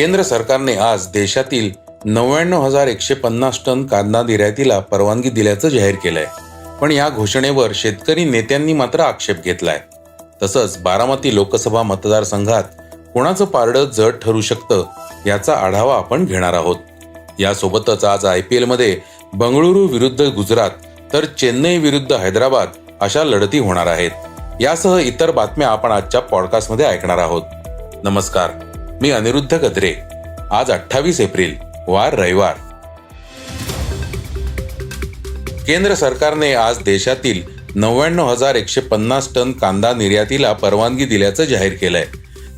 केंद्र सरकारने आज देशातील नव्याण्णव हजार एकशे पन्नास टन कांदा निर्यातीला परवानगी दिल्याचं जाहीर केलंय. पण या घोषणेवर शेतकरी नेत्यांनी मात्र आक्षेप घेतलाय. तसंच बारामती लोकसभा मतदारसंघात कोणाचं पारडं जड ठरू शकतं याचा आढावा आपण घेणार आहोत. यासोबतच आज आय पी एलमध्ये बंगळुरू विरुद्ध गुजरात तर चेन्नई विरुद्ध हैदराबाद अशा लढती होणार आहेत. यासह इतर बातम्या आपण आजच्या पॉडकास्टमध्ये ऐकणार आहोत. नमस्कार. मी अनिरुद्ध गद्रे. आज अठ्ठावीस एप्रिल वार रविवार. केंद्र सरकारने आज देशातील नव्याण्णव हजार एकशे पन्नास टन कांदा निर्यातीला परवानगी दिल्याचं जाहीर केलंय.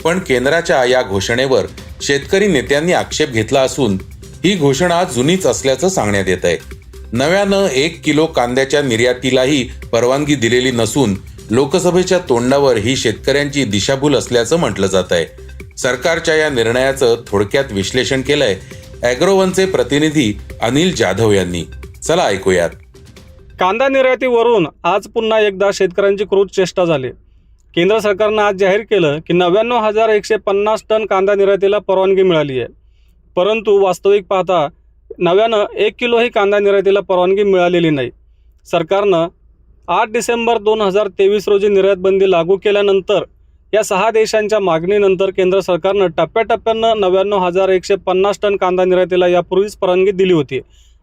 पण केंद्राच्या या घोषणेवर शेतकरी नेत्यांनी आक्षेप घेतला असून ही घोषणा जुनीच असल्याचं सांगण्यात येत आहे नव्यानं एक किलो कांद्याच्या निर्यातीलाही परवानगी दिलेली नसून लोकसभेच्या तोंडावर ही शेतकऱ्यांची दिशाभूल असल्याचं म्हटलं जात आहे सरकारच्या या निर्णयाचं थोडक्यात विश्लेषण केलंय अॅग्रोवनचे प्रतिनिधी अनिल जाधव यांनी. चला ऐकूयात. कांदा निर्यातीवरून आज पुन्हा एकदा शेतकऱ्यांची क्रूर चेष्टा झाली. केंद्र सरकारनं आज जाहीर केलं की नव्याण्णव हजार एकशे पन्नास टन कांदा निर्यातीला परवानगी मिळाली आहे परंतु वास्तविक पाहता नव्यानं एक किलोही कांदा निर्यातीला परवानगी मिळालेली नाही. सरकारनं आठ डिसेंबर दोन हजार तेवीस रोजी निर्यातबंदी लागू केल्यानंतर या सहा देशांच्या मागणीनंतर केंद्र सरकारनं टप्प्याटप्प्यानं नव्याण्णव हजार एकशे पन्नास टन कांदा निर्यातीला यापूर्वीच परवानगी दिली होती.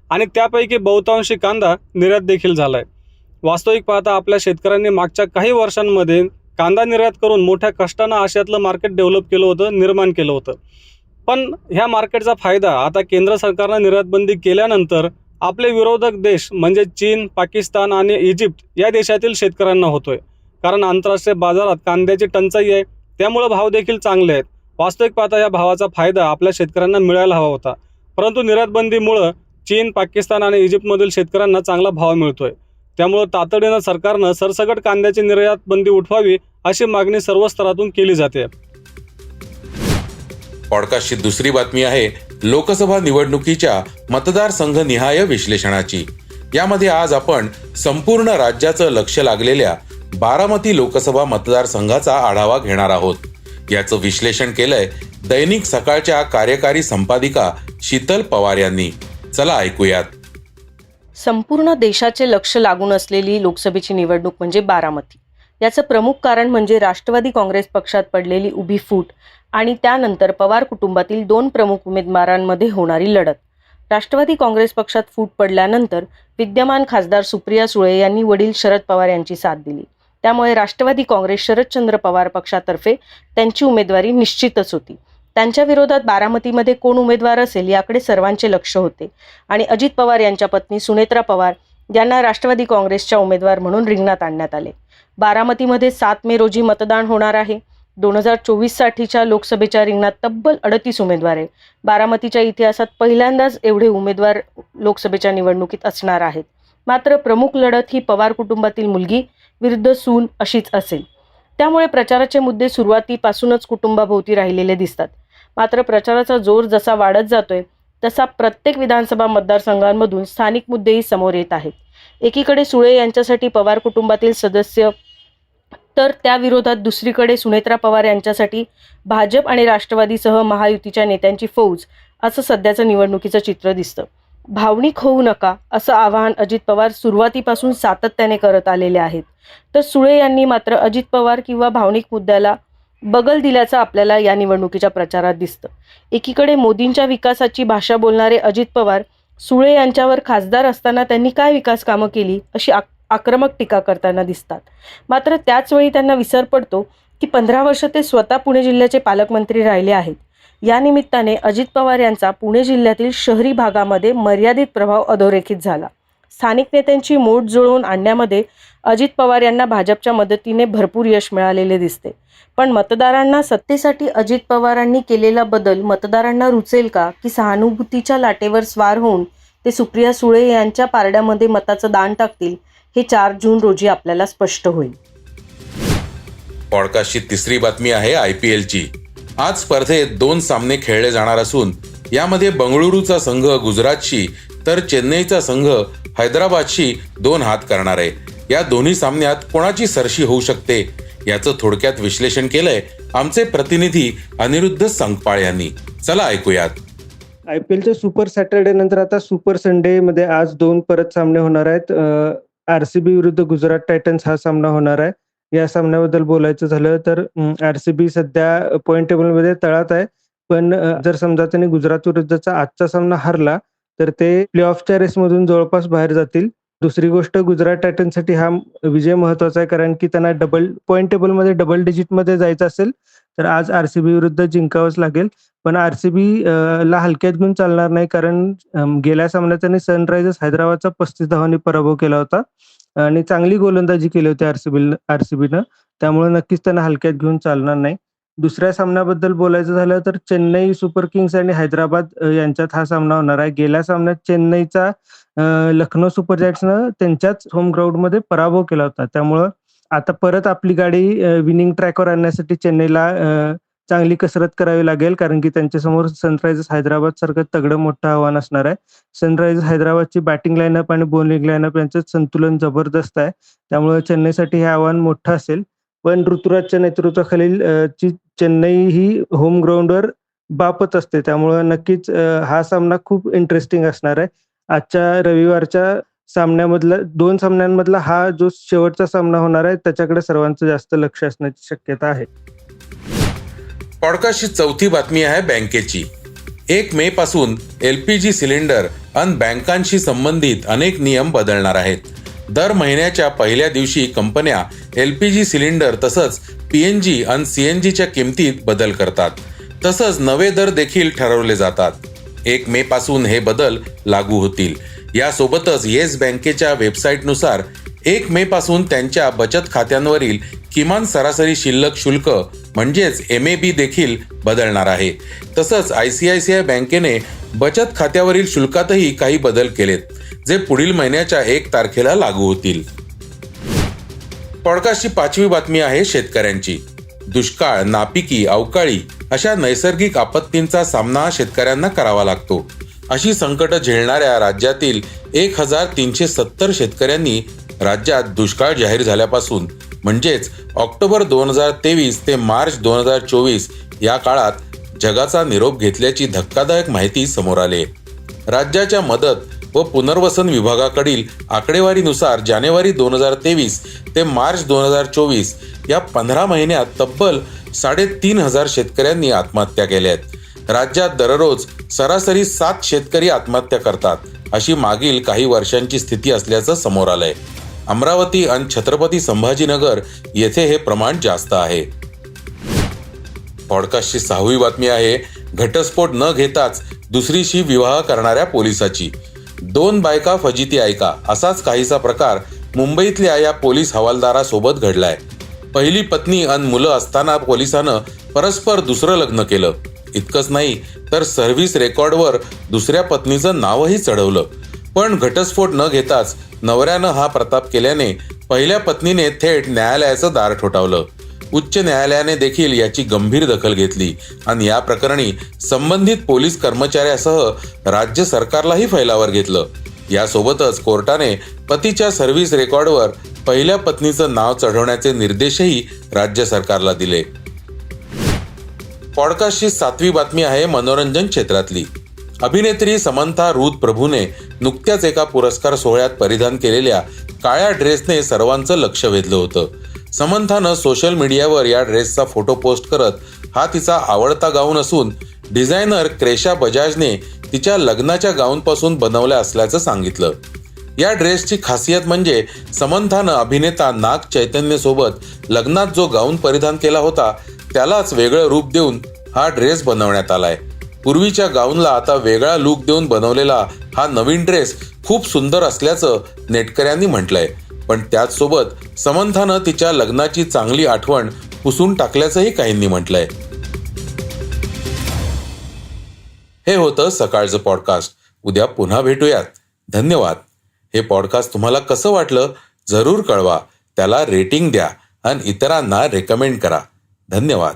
आणि त्यापैकी बहुतांशी कांदा निर्यात देखील झाला आहे वास्तविक पाहता आपल्या शेतकऱ्यांनी मागच्या काही वर्षांमध्ये कांदा निर्यात करून मोठ्या कष्टानं आशियातलं मार्केट डेव्हलप केलं होतं निर्माण केलं होतं. पण ह्या मार्केटचा फायदा आता केंद्र सरकारनं निर्यातबंदी केल्यानंतर आपले विरोधक देश म्हणजे चीन पाकिस्तान आणि इजिप्त या देशातील शेतकऱ्यांना होतोय. कारण आंतरराष्ट्रीय बाजारात कांद्याची टंचाई आहे त्यामुळं भाव देखील चांगले आहेत. वास्तविक पाहता या भावाचा फायदा आपल्या शेतकऱ्यांना मिळायला हवा होता. परंतु निर्यातबंदीमुळं चीन पाकिस्तान आणि इजिप्तमधील शेतकऱ्यांना चांगला भाव मिळतोय. त्यामुळं तातडीनं सरकारनं सरसकट कांद्याची निर्यात बंदी उठवावी अशी मागणी सर्व स्तरातून केली जाते. पॉडकास्टची दुसरी बातमी आहे लोकसभा निवडणुकीच्या मतदारसंघ निहाय विश्लेषणाची. यामध्ये आज आपण संपूर्ण राज्याचं लक्ष लागलेल्या बारामती लोकसभा मतदारसंघाचा आढावा घेणार आहोत. याचं विश्लेषण केलंय दैनिक सकाळच्या कार्यकारी संपादिका शीतल पवार यांनी. चला ऐकूयात. संपूर्ण देशाचे लक्ष लागून असलेली लोकसभेची निवडणूक म्हणजे बारामती. याचं प्रमुख कारण म्हणजे राष्ट्रवादी काँग्रेस पक्षात पडलेली उभी फूट आणि त्यानंतर पवार कुटुंबातील दोन प्रमुख उमेदवारांमध्ये होणारी लढत. राष्ट्रवादी काँग्रेस पक्षात फूट पडल्यानंतर विद्यमान खासदार सुप्रिया सुळे यांनी वडील शरद पवार यांची साथ दिली. त्यामुळे राष्ट्रवादी काँग्रेस शरदचंद्र पवार पक्षातर्फे त्यांची उमेदवारी निश्चितच होती. त्यांच्या विरोधात बारामतीमध्ये कोण उमेदवार असेल याकडे सर्वांचे लक्ष होते. आणि अजित पवार यांच्या पत्नी सुनेत्रा पवार यांना राष्ट्रवादी काँग्रेसच्या उमेदवार म्हणून रिंगणात आणण्यात आले. बारामतीमध्ये सात मे रोजी मतदान होणार आहे. दोन हजार चोवीससाठीच्या लोकसभेच्या रिंगणात तब्बल अडतीस उमेदवार आहे बारामतीच्या इतिहासात पहिल्यांदाच एवढे उमेदवार लोकसभेच्या निवडणुकीत असणार आहेत. मात्र प्रमुख लढत ही पवार कुटुंबातील मुलगी विरुद्ध सून अशीच असेल. त्यामुळे प्रचाराचे मुद्दे सुरुवातीपासूनच कुटुंबाभोवती राहिलेले दिसतात. मात्र प्रचाराचा जोर जसा वाढत जातोय तसा प्रत्येक विधानसभा मतदारसंघांमधून स्थानिक मुद्देही समोर येत आहेत. एकीकडे सुळे यांच्यासाठी पवार कुटुंबातील सदस्य तर त्या विरोधात दुसरीकडे सुनेत्रा पवार यांच्यासाठी भाजप आणि राष्ट्रवादीसह महायुतीच्या नेत्यांची फौज असं सध्याचं निवडणुकीचं चित्र दिसतं. भावनिक होऊ नका असं आवाहन अजित पवार सुरुवातीपासून सातत्याने करत आलेले आहेत. तर सुळे यांनी मात्र अजित पवार किंवा भावनिक मुद्द्याला बगल दिल्याचं आपल्याला या निवडणुकीच्या प्रचारात दिसतं. एकीकडे मोदींच्या विकासाची भाषा बोलणारे अजित पवार सुळे यांच्यावर खासदार असताना त्यांनी काय विकास कामं केली अशी आक आक्रमक टीका करताना दिसतात. मात्र त्याचवेळी त्यांना विसर पडतो की पंधरा वर्ष ते स्वतः पुणे जिल्ह्याचे पालकमंत्री राहिले आहेत. या निमित्ताने अजित पवार यांचा पुणे जिल्ह्यातील शहरी भागामध्ये मर्यादित प्रभाव अधोरेखित झाला. स्थानिक नेत्यांची मोठ जुळवून आणण्यामध्ये अजित पवार यांना भाजपच्या मदतीने भरपूर यश मिळालेले दिसते. पण मतदारांना सत्तेसाठी अजित पवारांनी केलेला बदल मतदारांना रुचेल का? की सहानुभूतीच्या लाटेवर स्वार होऊन ते सुप्रिया सुळे यांच्या पारड्यामध्ये मताचं दान टाकतील? हे चार जून रोजी आपल्याला स्पष्ट होईल. पॉडकास्टची तिसरी बातमी आहे आय पी एलची. आज स्पर्धेत दोन सामने खेळले जाणार असून यामध्ये बंगळुरूचा संघ गुजरातशी तर चेन्नईचा संघ हैदराबादशी दोन हात करणार आहे. या दोन्ही सामन्यात कोणाची सरशी होऊ शकते याचं थोडक्यात विश्लेषण केलंय आमचे प्रतिनिधी अनिरुद्ध संगपाळ यांनी. चला ऐकूयात. आय पी एलच्या सुपर सॅटर्डे नंतर आता सुपर संडे मध्ये आज दोन परत सामने होणार आहेत. आर सी बी विरुद्ध गुजरात टायटन्स हा सामना होणार आहे. या सामन्याबद्दल बोलायचं झालं तर आरसीबी सध्या पॉईंट टेबलमध्ये तळात आहे. पण जर समजा त्यांनी गुजरात विरुद्धचा आजचा सामना हरला तर ते प्ले ऑफच्या रेसमधून जवळपास बाहेर जातील. दुसरी गोष्ट गुजरात टायटन्ससाठी हा विजय महत्त्वाचा आहे कारण की त्यांना डबल पॉईंट टेबलमध्ये डबल डिजिटमध्ये जायचं असेल तर आज आरसीबी विरुद्ध जिंकावंच लागेल. पण आरसीबी ला हलक्यात घेऊन चालणार नाही कारण गेल्या सामन्यात त्यांनी सनरायझर्स हैदराबादचा पस्तीस धावांनी पराभव केला होता. आणि चांगली गोलंदाजी केली होती आरसीबी आरसीबीनं त्यामुळे नक्कीच त्यांना हलक्यात घेऊन चालणार नाही. दुसऱ्या सामन्याबद्दल बोलायचं झालं तर चेन्नई सुपर किंग्स आणि हैदराबाद यांच्यात हा सामना होणार आहे. गेल्या सामन्यात चेन्नईचा लखनौ सुपर जायंट्सनं त्यांच्याच होम ग्राउंडमध्ये पराभव केला होता. त्यामुळं आता परत आपली गाडी विनिंग ट्रॅकवर आणण्यासाठी चेन्नईला चांगली कसरत करावी लागेल कारण की त्यांच्यासमोर सनरायझर्स हैदराबाद सारखं तगडं मोठं आव्हान असणार आहे. सनरायझर्स हैदराबादची बॅटिंग लाईनअप आणि बॉलिंग लाईनअप यांचं संतुलन जबरदस्त आहे. त्यामुळे चेन्नईसाठी हे आव्हान मोठं असेल. पण ऋतुराजच्या नेतृत्वाखालील ची चेन्नई ही होम ग्राउंडवर बापच असते. त्यामुळे नक्कीच हा सामना खूप इंटरेस्टिंग असणार आहे. आजच्या रविवारच्या सामन्यामधला दोन सामन्यांमधला हा जो शेवटचा सामना होणार आहे त्याच्याकडे सर्वांचं जास्त लक्ष असण्याची शक्यता आहे. पॉडकास्टची चौथी बातमी आहे बँकेची. एक मे पासून जी सिलेंडर अन बँकांशी संबंधित अनेक नियम बदलणार आहेत. दर महिन्याच्या पहिल्या दिवशी कंपन्या एल पी जी सिलेंडर तसंच पी एन जी आणि जीच्या किमतीत बदल करतात. तसंच नवे दर देखील ठरवले जातात. एक मे पासून हे बदल लागू होतील. यासोबतच येस बँकेच्या वेबसाईटनुसार एक मे पासून त्यांच्या बचत खात्यांवरील किमान सरासरी शिल्लक शुल्क म्हणजेच एम ए बी देखील बदलणार आहे. तसंच I C I C I बँकेने बचत खात्यावरील शुल्कातही काही बदल केलेत जे पुढील महिन्याच्या एक तारखेला लागू होतील. पॉडकास्टची पाचवी बातमी आहे शेतकऱ्यांची. दुष्काळ नापिकी अवकाळी अशा नैसर्गिक आपत्तींचा सामना शेतकऱ्यांना करावा लागतो. अशी संकट झेलणाऱ्या राज्यातील एक हजार तीनशे सत्तर शेतकऱ्यांनी राज्यात दुष्काळ जाहीर झाल्यापासून म्हणजेच ऑक्टोबर दोन हजार तेवीस ते मार्च दोन हजार चोवीस या काळात जगाचा निरोप घेतल्याची धक्कादायक माहिती समोर आली. राज्याच्या मदत व पुनर्वसन विभागाकडील आकडेवारीनुसार जानेवारी दोन हजार तेवीस ते मार्च दोन हजार चोवीस या पंधरा महिन्यात तब्बल साडेतीन हजार शेतकऱ्यांनी आत्महत्या केल्या आहेत राज्यात दररोज सरासरी सात शेतकरी आत्महत्या करतात अशी मागील काही वर्षांची स्थिती असल्याचं समोर आलंय. अमरावती आणि छत्रपती संभाजीनगर येथे हे प्रमाण जास्त आहे. पॉडकास्टची सहावी बातमी आहे घटस्फोट न घेताच दुसरीशी विवाह करणाऱ्या पोलिसाची. दोन बायका फजिती ऐका असाच काहीसा प्रकार मुंबईतल्या या पोलीस हवालदारासोबत घडलाय. पहिली पत्नी आणि मुलं असताना पोलिसानं परस्पर दुसरं लग्न केलं. इतकंच नाही तर सर्व्हिस रेकॉर्डवर दुसऱ्या पत्नीचं नावही चढवलं. पण घटस्फोट न घेताच नवऱ्यानं हा प्रताप केल्याने पहिल्या पत्नीने थेट न्यायालयाचं दार ठोठावलं. उच्च न्यायालयाने देखील याची गंभीर दखल घेतली आणि या प्रकरणी संबंधित पोलीस कर्मचाऱ्यासह राज्य सरकारलाही फैलावर घेतलं. यासोबतच कोर्टाने पतीच्या सर्व्हिस रेकॉर्डवर पहिल्या पत्नीचं नाव चढवण्याचे निर्देशही राज्य सरकारला दिले. पॉडकास्टची सातवी बातमी आहे मनोरंजन क्षेत्रातली. अभिनेत्री समंथा रूद प्रभूने नुकत्याच एका पुरस्कार सोहळ्यात परिधान केलेल्या काळ्या ड्रेसने सर्वांचं लक्ष वेधलं होतं. समंथानं सोशल मीडियावर या ड्रेसचा फोटो पोस्ट करत हा तिचा आवडता गाऊन असून डिझायनर क्रेशा बजाजने तिच्या लग्नाच्या गाऊनपासून बनवल्या असल्याचं सांगितलं. या ड्रेसची खासियत म्हणजे समंथानं अभिनेता नाग चैतन्यसोबत लग्नात जो गाऊन परिधान केला होता त्यालाच वेगळं रूप देऊन हा ड्रेस बनवण्यात आलाय. पूर्वीच्या गाऊनला आता वेगळा लुक देऊन बनवलेला हा नवीन ड्रेस खूप सुंदर असल्याचं नेटकऱ्यांनी म्हटलंय. पण त्याचसोबत समंथानं तिच्या लग्नाची चांगली आठवण पुसून टाकल्याचंही काहींनी म्हटलंय. हे होतं सकाळचं पॉडकास्ट उद्या पुन्हा भेटूयात. धन्यवाद. हे पॉडकास्ट तुम्हाला कसं वाटलं जरूर कळवा. त्याला रेटिंग द्या आणि इतरांना रेकमेंड करा. धन्यवाद.